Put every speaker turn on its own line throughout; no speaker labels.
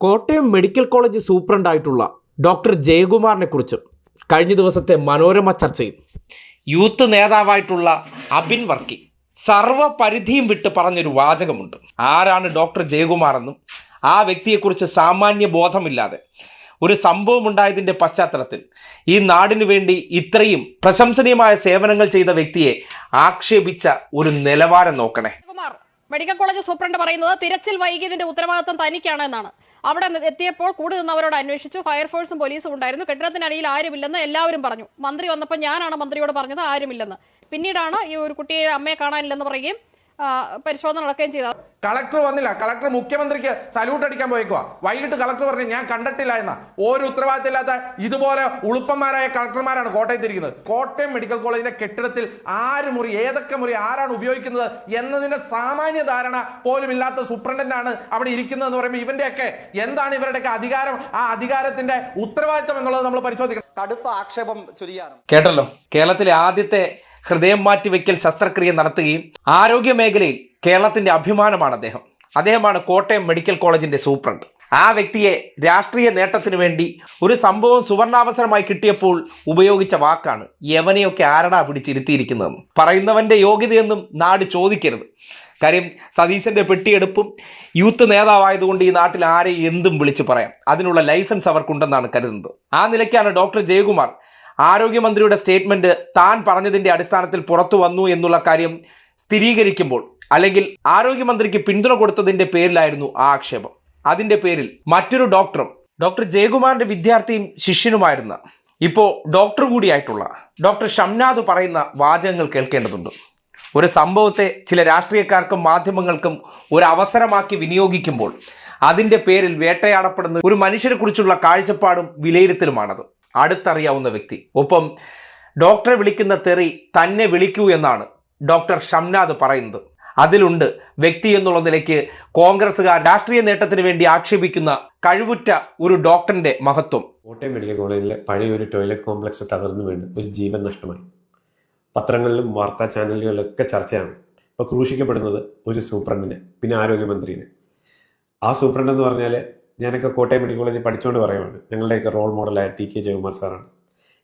Kottayam medical college സൂപ്രണ്ടായിട്ടുള്ള doctor ജയകുമാറിനെ കുറിച്ച് കഴിഞ്ഞ ദിവസത്തെ മനോരമ ചർച്ചയിൽ യൂത്ത് നേതാവായിട്ടുള്ള അബിൻ വർക്കി സർവ പരിധിയും വിട്ട് പറഞ്ഞൊരു വാചകമുണ്ട്. ആരാണ് ഡോക്ടർ ജയകുമാർ എന്നും ആ വ്യക്തിയെക്കുറിച്ച് സാമാന്യ ബോധമില്ലാതെ ഒരു സംഭവം ഉണ്ടായതിന്റെ പശ്ചാത്തലത്തിൽ ഈ നാടിനു വേണ്ടി ഇത്രയും പ്രശംസനീയമായ സേവനങ്ങൾ ചെയ്ത വ്യക്തിയെ ആക്ഷേപിച്ച ഒരു നിലവാരം നോക്കണേ.
മെഡിക്കൽ കോളേജ് സൂപ്രണ്ട് പറയുന്നത് തിരച്ചിൽ വൈകിയതിന്റെ ഉത്തരവാദിത്വം തനിക്കാണ് എന്നാണ്. അവിടെ എത്തിയപ്പോൾ കൂടി നിന്നവരോട് അന്വേഷിച്ചു. ഫയർഫോഴ്സും പോലീസും ഉണ്ടായിരുന്നു. കെട്ടിടത്തിനടിയിൽ ആരുമില്ലെന്ന് എല്ലാവരും പറഞ്ഞു. മന്ത്രി വന്നപ്പോൾ ഞാനാണ് മന്ത്രിയോട് പറഞ്ഞത് ആരുമില്ലെന്ന്. പിന്നീടാണ് ഈ ഒരു കുട്ടിയെ അമ്മയെ കാണാനില്ലെന്ന് പറയുകയും പരിശോധന നടക്കുകയും ചെയ്തത്
കളക്ടർ വന്നില്ല. കളക്ടർ മുഖ്യമന്ത്രിക്ക് സല്യൂട്ട് അടിക്കാൻ പോയേക്കുവാ. വൈകിട്ട് കളക്ടർ പറഞ്ഞു ഞാൻ കണ്ടിട്ടില്ല എന്ന. ഒരു ഉത്തരവാദിത്തമില്ലാത്ത ഇതുപോലെ ഉളുപ്പന്മാരായ കളക്ടർമാരാണ് കോട്ടയത്ത് ഇരിക്കുന്നത്. കോട്ടയം മെഡിക്കൽ കോളേജിന്റെ കെട്ടിടത്തിൽ ആര് മുറി ഏതൊക്കെ മുറി ആരാണ് ഉപയോഗിക്കുന്നത് എന്നതിന്റെ സാമാന്യ ധാരണ പോലും ഇല്ലാത്ത സൂപ്രണ്ടന്റ് ആണ് അവിടെ ഇരിക്കുന്നത് എന്ന് പറയുമ്പോൾ ഇവന്റെയൊക്കെ എന്താണ് ഇവരുടെയൊക്കെ അധികാരം? ആ അധികാരത്തിന്റെ ഉത്തരവാദിത്തം എന്നുള്ളത് നമ്മൾ പരിശോധിക്കണം.
കടുത്ത ആക്ഷേപം ചൊരിയാനും.
കേട്ടല്ലോ? കേരളത്തിലെ ആദ്യത്തെ ഹൃദയം മാറ്റിവെക്കൽ ശസ്ത്രക്രിയ നടത്തുകയും ആരോഗ്യ മേഖലയിൽ കേരളത്തിന്റെ അഭിമാനമാണ് അദ്ദേഹം. അദ്ദേഹമാണ് കോട്ടയം മെഡിക്കൽ കോളേജിന്റെ സൂപ്രണ്ട്. ആ വ്യക്തിയെ രാഷ്ട്രീയ നേട്ടത്തിനു വേണ്ടി ഒരു സംഭവം സുവർണാവസരമായി കിട്ടിയപ്പോൾ ഉപയോഗിച്ച വാക്കാണ് യവനെയൊക്കെ ആരടാ പിടിച്ചിരുത്തിയിരിക്കുന്നതെന്ന്. പറയുന്നവന്റെ യോഗ്യതയെന്നും നാട് ചോദിക്കരുത്. കാര്യം സതീശന്റെ പെട്ടിയെടുപ്പും യൂത്ത് നേതാവായതുകൊണ്ട് ഈ നാട്ടിൽ ആരെ എന്തും വിളിച്ചു പറയാം. അതിനുള്ള ലൈസൻസ് അവർക്കുണ്ടെന്നാണ് കരുതുന്നത്. ആ നിലയ്ക്കാണ് ഡോക്ടർ ജയകുമാർ ആരോഗ്യമന്ത്രിയുടെ സ്റ്റേറ്റ്മെന്റ് താൻ പറഞ്ഞതിന്റെ അടിസ്ഥാനത്തിൽ പുറത്തു വന്നു എന്നുള്ള കാര്യം സ്ഥിരീകരിക്കുമ്പോൾ അല്ലെങ്കിൽ ആരോഗ്യമന്ത്രിക്ക് പിന്തുണ കൊടുത്തതിന്റെ പേരിലായിരുന്നു ആ ആക്ഷേപം. അതിന്റെ പേരിൽ മറ്റൊരു ഡോക്ടറും ഡോക്ടർ ജയകുമാറിന്റെ വിദ്യാർത്ഥിയും ശിഷ്യനുമായിരുന്ന ഇപ്പോൾ ഡോക്ടർ കൂടിയായിട്ടുള്ള ഡോക്ടർ ഷംനാദ് പറയുന്ന വാചകങ്ങൾ കേൾക്കേണ്ടതുണ്ട്. ഒരു സംഭവത്തെ ചില രാഷ്ട്രീയക്കാർക്കും മാധ്യമങ്ങൾക്കും ഒരു അവസരമാക്കി വിനിയോഗിക്കുമ്പോൾ അതിന്റെ പേരിൽ വേട്ടയാടപ്പെടുന്ന ഒരു മനുഷ്യരെ കുറിച്ചുള്ള കാഴ്ചപ്പാടും വിലയിരുത്തലുമാണത്. അടുത്തറിയാവുന്ന വ്യക്തി. ഒപ്പം ഡോക്ടറെ വിളിക്കുന്ന തെറി തന്നെ വിളിക്കൂ എന്നാണ് ഡോക്ടർ ഷംനാഥ് പറയുന്നത്. അതിലുണ്ട് വ്യക്തി എന്നുള്ള നിലയ്ക്ക് കോൺഗ്രസ്സുകാർ രാഷ്ട്രീയ നേട്ടത്തിന് വേണ്ടി ആക്ഷേപിക്കുന്ന കഴിവുറ്റ ഒരു ഡോക്ടറിന്റെ മഹത്വം.
കോട്ടയം മെഡിക്കൽ കോളേജിലെ പഴയ ഒരു ടോയ്ലറ്റ് കോംപ്ലക്സ് തകർന്നു വീണ് ഒരു ജീവൻ നഷ്ടമായി. പത്രങ്ങളിലും വാർത്താ ചാനലുകളിലൊക്കെ ചർച്ചയാണ്. ഇപ്പോൾ ക്രൂശിക്കപ്പെടുന്നത് ഒരു സൂപ്രണ്ടിനെ പിന്നെ ആരോഗ്യമന്ത്രിനെ. ആ സൂപ്രണ്ട് എന്ന് പറഞ്ഞാൽ ഞാനൊക്കെ കോട്ടയം മെഡിക്കൽ കോളേജിൽ പഠിച്ചുകൊണ്ട് പറയുവാണ് ഞങ്ങളുടെയൊക്കെ റോൾ മോഡലായ ടി കെ ജയകുമാർ സാറാണ്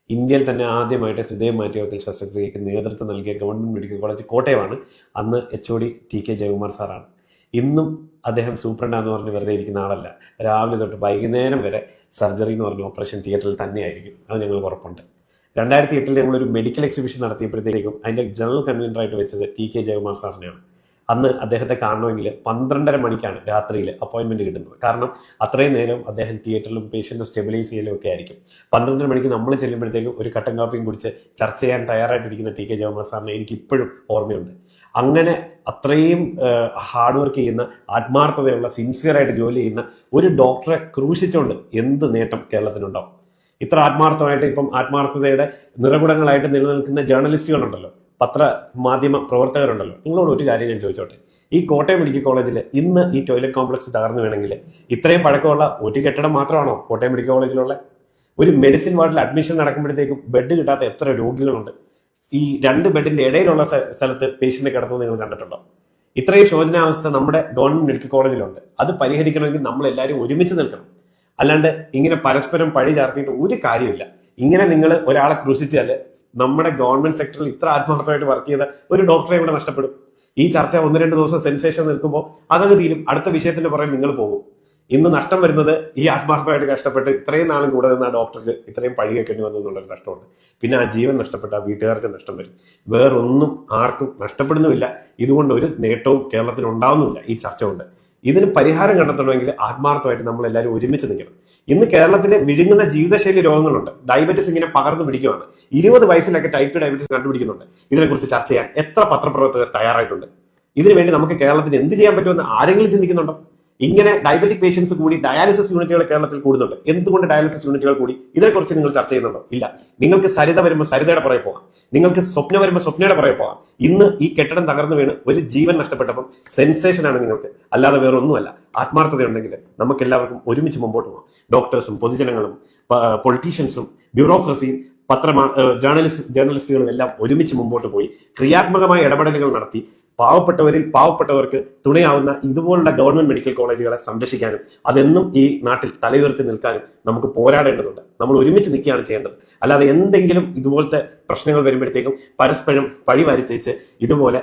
ഇന്ത്യയിൽ തന്നെ ആദ്യമായിട്ട് ഹൃദയം മാറ്റിവെക്കൽ ശസ്ത്രക്രിയയ്ക്ക് നേതൃത്വം നൽകിയ ഗവൺമെന്റ് മെഡിക്കൽ കോളേജ് കോട്ടയമാണ്. അന്ന് H O D T K Jayakumar സാറാണ് ഇന്നും അദ്ദേഹം സൂപ്രണ്ടാന്ന് പറഞ്ഞ് വെറുതെ ഇരിക്കുന്ന ആളല്ല. രാവിലെ തൊട്ട് വൈകുന്നേരം വരെ സർജറി എന്ന് പറഞ്ഞ ഓപ്പറേഷൻ തിയേറ്ററിൽ തന്നെയായിരിക്കും. അത് ഞങ്ങൾക്ക് ഉറപ്പുണ്ട്. രണ്ടായിരത്തി എട്ടിൽ ഞങ്ങളൊരു മെഡിക്കൽ എക്സിബിഷൻ നടത്തിയപ്പോഴത്തേക്കും അതിന്റെ ജനറൽ കൺവീനറായിട്ട് വെച്ചത് ടി കെ ജയകുമാർ സാറിനെയാണ് അന്ന് അദ്ദേഹത്തെ കാണണമെങ്കിൽ പന്ത്രണ്ടര മണിക്കാണ് രാത്രിയിൽ അപ്പോയിൻമെന്റ് കിട്ടുന്നത്. കാരണം അത്രയും നേരം അദ്ദേഹം തിയേറ്ററിലും പേഷ്യന്റ് സ്റ്റെബിലൈസ് ചെയ്യലും ഒക്കെ ആയിരിക്കും. പന്ത്രണ്ടര മണിക്ക് നമ്മൾ ചെല്ലുമ്പോഴത്തേക്കും ഒരു കട്ടൻ കാപ്പിയും കുടിച്ച് ചർച്ച ചെയ്യാൻ തയ്യാറായിട്ടിരിക്കുന്ന ടി കെ ജവഹർ സാറിനെ എനിക്ക് ഇപ്പോഴും ഓർമ്മയുണ്ട്. അങ്ങനെ അത്രയും ഹാർഡ് വർക്ക് ചെയ്യുന്ന ആത്മാർത്ഥതയുള്ള സിൻസിയറായിട്ട് ജോലി ചെയ്യുന്ന ഒരു ഡോക്ടറെ ക്രൂശിച്ചുകൊണ്ട് എന്ത് നേട്ടം കേരളത്തിനുണ്ടാവും? ഇത്ര ആത്മാർത്ഥമായിട്ട് ഇപ്പം ആത്മാർത്ഥതയുടെ നിറകുടങ്ങളായിട്ട് നിലനിൽക്കുന്ന ജേർണലിസ്റ്റുകളുണ്ടല്ലോ പത്ര മാധ്യമ പ്രവർത്തകരുണ്ടല്ലോ. നിങ്ങളോട് ഒരു കാര്യം ഞാൻ ചോദിച്ചോട്ടെ? ഈ കോട്ടയം മെഡിക്കൽ കോളേജിൽ ഇന്ന് ഈ ടോയ്ലറ്റ് കോംപ്ലക്സ് തകർന്നു വേണമെങ്കിൽ ഇത്രയും പഴക്കമുള്ള ഒരു കെട്ടിടം മാത്രമാണോ കോട്ടയം മെഡിക്കൽ കോളേജിലുള്ള? ഒരു മെഡിസിൻ വാർഡിൽ അഡ്മിഷൻ നടക്കുമ്പോഴത്തേക്കും ബെഡ് കിട്ടാത്ത എത്ര രോഗികളുണ്ട്? ഈ രണ്ട് ബെഡിന്റെ ഇടയിലുള്ള സ്ഥ- സ്ഥലത്ത് പേഷ്യന്റ് കിടന്നത് നിങ്ങൾ കണ്ടിട്ടുണ്ടോ? ഇത്രയും ശോചനാവസ്ഥ നമ്മുടെ ഗവൺമെന്റ് മെഡിക്കൽ കോളേജിലുണ്ട്. അത് പരിഹരിക്കണമെങ്കിൽ നമ്മൾ എല്ലാവരും ഒരുമിച്ച് നിൽക്കണം. അല്ലാണ്ട് ഇങ്ങനെ പരസ്പരം പഴി ചാർത്തിയിട്ട് ഒരു കാര്യമില്ല ഇങ്ങനെ നിങ്ങൾ ഒരാളെ ക്രൂശിച്ചാൽ നമ്മുടെ ഗവൺമെന്റ് സെക്ടറിൽ ഇത്ര ആത്മാർത്ഥമായിട്ട് വർക്ക് ചെയ്ത ഒരു ഡോക്ടറെ ഇവിടെ നഷ്ടപ്പെടും. ഈ ചർച്ച ഒന്ന് രണ്ട് ദിവസം സെൻസേഷൻ നിൽക്കുമ്പോൾ അതങ്ങ് തീരും. അടുത്ത വിഷയത്തിന്റെ പുറകെ നിങ്ങൾ പോകും. ഇന്ന് നഷ്ടം വരുന്നത് ഈ ആത്മാർത്ഥമായിട്ട് കഷ്ടപ്പെട്ട് ഇത്രയും നാളും കൂടെ നിന്ന് ആ ഡോക്ടർക്ക് ഇത്രയും പഴി കേൾക്കേണ്ടി വന്നു എന്നുള്ളൊരു നഷ്ടമുണ്ട്. പിന്നെ ആ ജീവൻ നഷ്ടപ്പെട്ട ആ വീട്ടുകാർക്ക് നഷ്ടം വരും. വേറൊന്നും ആർക്കും നഷ്ടപ്പെടുന്നുമില്ല. ഇതുകൊണ്ട് ഒരു നേട്ടവും കേരളത്തിൽ ഉണ്ടാവുന്നുമില്ല ഈ ചർച്ച കൊണ്ട്. ഇതിന് പരിഹാരം കണ്ടെത്തണമെങ്കിൽ ആത്മാർത്ഥമായിട്ട് നമ്മൾ എല്ലാവരും ഒരുമിച്ച് നിൽക്കണം. ഇന്ന് കേരളത്തിൽ വിഴുങ്ങുന്ന ജീവിതശൈലി രോഗങ്ങളുണ്ട്. ഡയബറ്റിസ് ഇങ്ങനെ പകർന്നു പിടിക്കുകയാണ് ഇരുപത് വയസ്സിലൊക്കെ ടൈപ്പ് ടു ഡയബറ്റിസ് കണ്ടുപിടിക്കുന്നുണ്ട്. ഇതിനെക്കുറിച്ച് ചർച്ച ചെയ്യാൻ എത്ര പത്രപ്രവർത്തകർ തയ്യാറായിട്ടുണ്ട്? ഇതിനുവേണ്ടി നമുക്ക് കേരളത്തിന് എന്ത് ചെയ്യാൻ പറ്റുമെന്ന് ആരെങ്കിലും ചിന്തിക്കുന്നുണ്ടോ? ഇങ്ങനെ ഡയബറ്റിക് പേഷ്യൻസ് കൂടി ഡയാലിസിസ് യൂണിറ്റുകൾ കേരളത്തിൽ കൂടുന്നുണ്ട്. എന്തുകൊണ്ട് ഡയാലിസിസ് യൂണിറ്റുകൾ കൂടി? ഇതിനെക്കുറിച്ച് നിങ്ങൾ ചർച്ച ചെയ്യുന്നുണ്ടോ? ഇല്ല. നിങ്ങൾക്ക് സരിത വരുമ്പോൾ സരിതയുടെ പുറകെ പോകാം. നിങ്ങൾക്ക് സ്വപ്ന വരുമ്പോൾ സ്വപ്നയുടെ പുറകെ പോകാം. ഇന്ന് ഈ കെട്ടിടം തകർന്നു വീണ് ഒരു ജീവൻ നഷ്ടപ്പെട്ടപ്പോൾ സെൻസേഷൻ ആണ് നിങ്ങൾക്ക്. അല്ലാതെ വേറെ ഒന്നുമല്ല ആത്മാർത്ഥതയുണ്ടെങ്കിൽ നമുക്ക് എല്ലാവർക്കും ഒരുമിച്ച് മുമ്പോട്ട് പോകാം. ഡോക്ടേഴ്സും പൊതുജനങ്ങളും പൊളിറ്റീഷ്യൻസും ബ്യൂറോക്രസിയും പത്ര ജേർണലിസ്റ്റ് ജേർണലിസ്റ്റുകളും എല്ലാം ഒരുമിച്ച് മുമ്പോട്ട് പോയി ക്രിയാത്മകമായ ഇടപെടലുകൾ നടത്തി പാവപ്പെട്ടവരിൽ പാവപ്പെട്ടവർക്ക് തുണയാവുന്ന ഇതുപോലുള്ള ഗവൺമെന്റ് മെഡിക്കൽ കോളേജുകളെ സംരക്ഷിക്കാനും അതെന്നും ഈ നാട്ടിൽ തലയുയർത്തി നിൽക്കാനും നമുക്ക് പോരാടേണ്ടതുണ്ട്. നമ്മൾ ഒരുമിച്ച് നിൽക്കുകയാണ് ചെയ്യേണ്ടത്. അല്ലാതെ എന്തെങ്കിലും ഇതുപോലത്തെ പ്രശ്നങ്ങൾ വരുമ്പോഴത്തേക്കും പരസ്പരം പഴി വരുത്തിച്ച് ഇതുപോലെ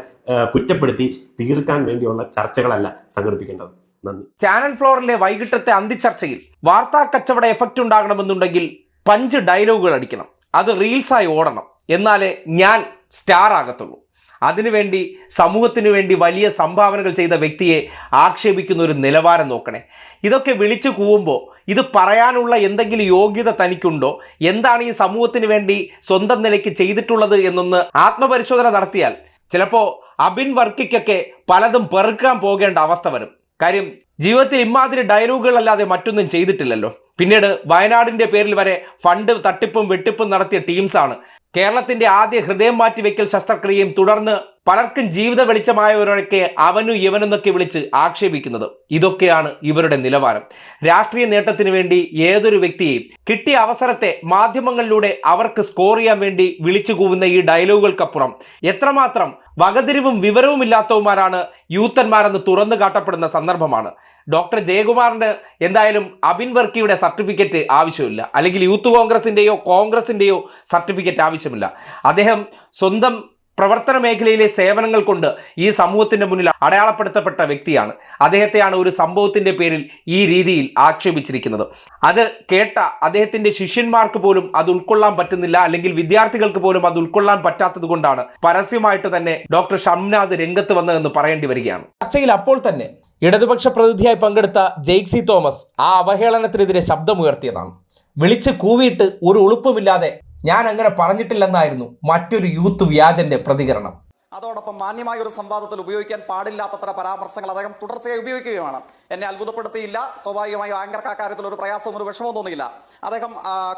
കുറ്റപ്പെടുത്തി തീർക്കാൻ വേണ്ടിയുള്ള ചർച്ചകളല്ല സംഘടിപ്പിക്കേണ്ടത്. നന്ദി.
ചാനൽ ഫ്ലോറിലെ വൈകിട്ടത്തെ അന്തിച്ചർച്ചയിൽ വാർത്താ കച്ചവട എഫക്റ്റ് ഉണ്ടാകണമെന്നുണ്ടെങ്കിൽ പഞ്ച് ഡയലോഗുകൾ അടിക്കണം. അത് റീൽസായി ഓടണം. എന്നാലേ ഞാൻ സ്റ്റാർ ആകത്തുള്ളൂ. അതിനുവേണ്ടി സമൂഹത്തിനു വേണ്ടി വലിയ സംഭാവനകൾ ചെയ്ത വ്യക്തിയെ ആക്ഷേപിക്കുന്ന ഒരു നിലവാരം നോക്കണേ. ഇതൊക്കെ വിളിച്ചു കൂവുമ്പോൾ ഇത് പറയാനുള്ള എന്തെങ്കിലും യോഗ്യത തനിക്കുണ്ടോ? എന്താണ് ഈ സമൂഹത്തിന് വേണ്ടി സ്വന്തം നിലയ്ക്ക് ചെയ്തിട്ടുള്ളത് എന്നൊന്ന് ആത്മപരിശോധന നടത്തിയാൽ ചിലപ്പോൾ അബിൻ വർക്കിക്കൊക്കെ പലതും പെറുക്കാൻ പോകേണ്ട അവസ്ഥ വരും. കാര്യം ജീവിതത്തിൽ ഇമാതിരി ഡയലോഗുകളല്ലാതെ മറ്റൊന്നും ചെയ്തിട്ടില്ലല്ലോ. പിന്നീട് വയനാടിന്റെ പേരിൽ വരെ ഫണ്ട് തട്ടിപ്പും വെട്ടിപ്പും നടത്തിയ ടീംസാണ്. കേരളത്തിന്റെ ആദ്യ ഹൃദയം മാറ്റിവെക്കൽ ശസ്ത്രക്രിയയും തുടർന്ന് പലർക്കും ജീവിത വെളിച്ചമായവരൊക്കെ അവനു ഇവനെന്നൊക്കെ വിളിച്ച് ആക്ഷേപിക്കുന്നത്. ഇതൊക്കെയാണ് ഇവരുടെ നിലവാരം. രാഷ്ട്രീയ നേട്ടത്തിന് വേണ്ടി ഏതൊരു വ്യക്തിയെയും കിട്ടിയ അവസരത്തെ മാധ്യമങ്ങളിലൂടെ അവർക്ക് സ്കോർ ചെയ്യാൻ വേണ്ടി വിളിച്ചു കൂവുന്ന ഈ ഡയലോഗുകൾക്കപ്പുറം എത്രമാത്രം വകതിരിവും വിവരവും ഇല്ലാത്തവന്മാരാണ് യൂത്തന്മാരെന്ന് തുറന്നു കാട്ടപ്പെടുന്ന സന്ദർഭമാണ്. ഡോക്ടർ ജയകുമാറിന് എന്തായാലും അബിൻ വർക്കിയുടെ സർട്ടിഫിക്കറ്റ് ആവശ്യമില്ല. അല്ലെങ്കിൽ യൂത്ത് കോൺഗ്രസിന്റെയോ കോൺഗ്രസിന്റെയോ സർട്ടിഫിക്കറ്റ് ആവശ്യമില്ല. അദ്ദേഹം സ്വന്തം പ്രവർത്തന മേഖലയിലെ സേവനങ്ങൾ കൊണ്ട് ഈ സമൂഹത്തിന്റെ മുന്നിൽ അടയാളപ്പെടുത്തപ്പെട്ട വ്യക്തിയാണ്. അദ്ദേഹത്തെയാണ് ഒരു സംഭവത്തിന്റെ പേരിൽ ഈ രീതിയിൽ ആക്ഷേപിച്ചിരിക്കുന്നത്. അത് കേട്ട അദ്ദേഹത്തിന്റെ ശിഷ്യന്മാർക്ക് പോലും അത് ഉൾക്കൊള്ളാൻ പറ്റുന്നില്ല അല്ലെങ്കിൽ വിദ്യാർത്ഥികൾക്ക് പോലും അത് ഉൾക്കൊള്ളാൻ പറ്റാത്തത് കൊണ്ടാണ് പരസ്യമായിട്ട് തന്നെ ഡോക്ടർ ഷംനാഥ് രംഗത്ത് വന്നതെന്ന് പറയേണ്ടി വരികയാണ്. ചർച്ചയിൽ അപ്പോൾ തന്നെ ഇടതുപക്ഷ പ്രതിനിധിയായി പങ്കെടുത്ത ജെയ്ക്സി തോമസ് ആ അവഹേളനത്തിനെതിരെ ശബ്ദമുയർത്തിയതാണ്. വിളിച്ച് കൂവിയിട്ട് ഒരു ഉളുപ്പുമില്ലാതെ ഞാൻ അങ്ങനെ പറഞ്ഞിട്ടില്ലെന്നായിരുന്നു മറ്റൊരു യൂത്ത് വ്യാജന്റെ പ്രതികരണം.
അതോടൊപ്പം മാന്യമായ ഒരു സംവാദത്തിൽ ഉപയോഗിക്കാൻ പാടില്ലാത്തത്ര പരാമർശങ്ങൾ അദ്ദേഹം തുടർച്ചയായി ഉപയോഗിക്കുകയാണ്. എന്നെ അത്ഭുതപ്പെടുത്തിയില്ല. സ്വാഭാവികമായും ആങ്കർക്ക് ആ കാര്യത്തിൽ ഒരു പ്രയാസവും ഒരു വിഷമവും തോന്നിയില്ല. അദ്ദേഹം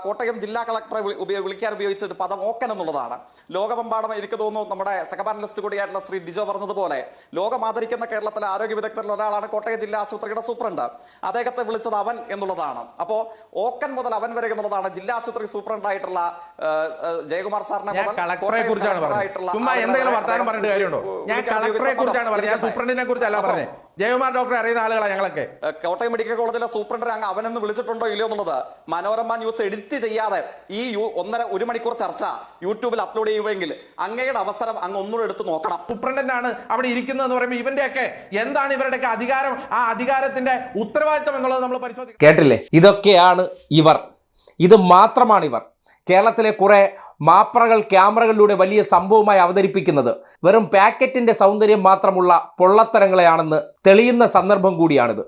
കോട്ടയം ജില്ലാ കളക്ടറെ വിളിക്കാൻ ഉപയോഗിച്ച ഒരു പദം ഓക്കൻ എന്നുള്ളതാണ്. ലോകമെമ്പാടും എനിക്ക് തോന്നുന്നു നമ്മുടെ സെക്കപാനലിസ്റ്റ് കൂടിയായിട്ടുള്ള ശ്രീ ഡിജോ പറഞ്ഞതുപോലെ ലോകം ആദരിക്കുന്ന കേരളത്തിലെ ആരോഗ്യ വിദഗ്ധരിൽ ഒരാളാണ് കോട്ടയം ജില്ലാ ആശുപത്രിയുടെ സൂപ്രണ്ട്. അദ്ദേഹത്തെ വിളിച്ചത് അവൻ എന്നുള്ളതാണ്. അപ്പോൾ ഓക്കൻ മുതൽ അവൻ വരെ എന്നുള്ളതാണ് ജില്ലാ ആശുപത്രി സൂപ്രണ്ടായിട്ടുള്ള ജയകുമാർ സാറിനെ മുതൽ
കളക്ടറെ പറഞ്ഞിട്ട് കാര്യമുണ്ടോ? ഞാൻ കളക്ടറെ കുറിച്ചാണ് പറഞ്ഞത്. ഞാൻ സൂപ്രണ്ടിനെ കുറിച്ചല്ല പറഞ്ഞത്. ജയകുമാർ ഡോക്ടറെ അറിയുന്ന ആളുകളാണ് ഞങ്ങളൊക്കെ.
കോട്ടയം മെഡിക്കൽ കോളേജിലെ സൂപ്രണ്ടർ അങ്ങ് അവനെന്ന് വിളിച്ചിട്ടുണ്ടോ ഇല്ലയോ എന്നുള്ളത് മനോരമ ന്യൂസ് എഡിറ്റ് ചെയ്യാതെ ഈ ഒന്നര ഒരു മണിക്കൂർ ചർച്ച യൂട്യൂബിൽ അപ്ലോഡ് ചെയ്യുമെങ്കിൽ അങ്ങയുടെ അവസരം അങ്ങ് ഒന്നുകൂടെ എടുത്ത് നോക്കണം.
സൂപ്രണ്ടന്റാണ് അവിടെ ഇരിക്കുന്നതെന്ന് പറയുമ്പോൾ ഇവന്റെയൊക്കെ എന്താണ് ഇവരുടെയൊക്കെ അധികാരം? ആ അധികാരത്തിന്റെ ഉത്തരവാദിത്തം എന്നുള്ളത് നമ്മൾ പരിശോധിക്കും
കേട്ടില്ലേ? ഇതൊക്കെയാണ് ഇവർ. ഇത് മാത്രമാണ് ഇവർ. കേരളത്തിലെ കുറെ മാപ്രകൾ ക്യാമറകളിലൂടെ വലിയ സംഭവമായി അവതരിപ്പിക്കുന്നത് വെറും പാക്കറ്റിന്റെ സൗന്ദര്യം മാത്രമുള്ള പൊള്ളത്തരങ്ങളെയാണെന്ന് തെളിയുന്ന സന്ദർഭം കൂടിയാണിത്.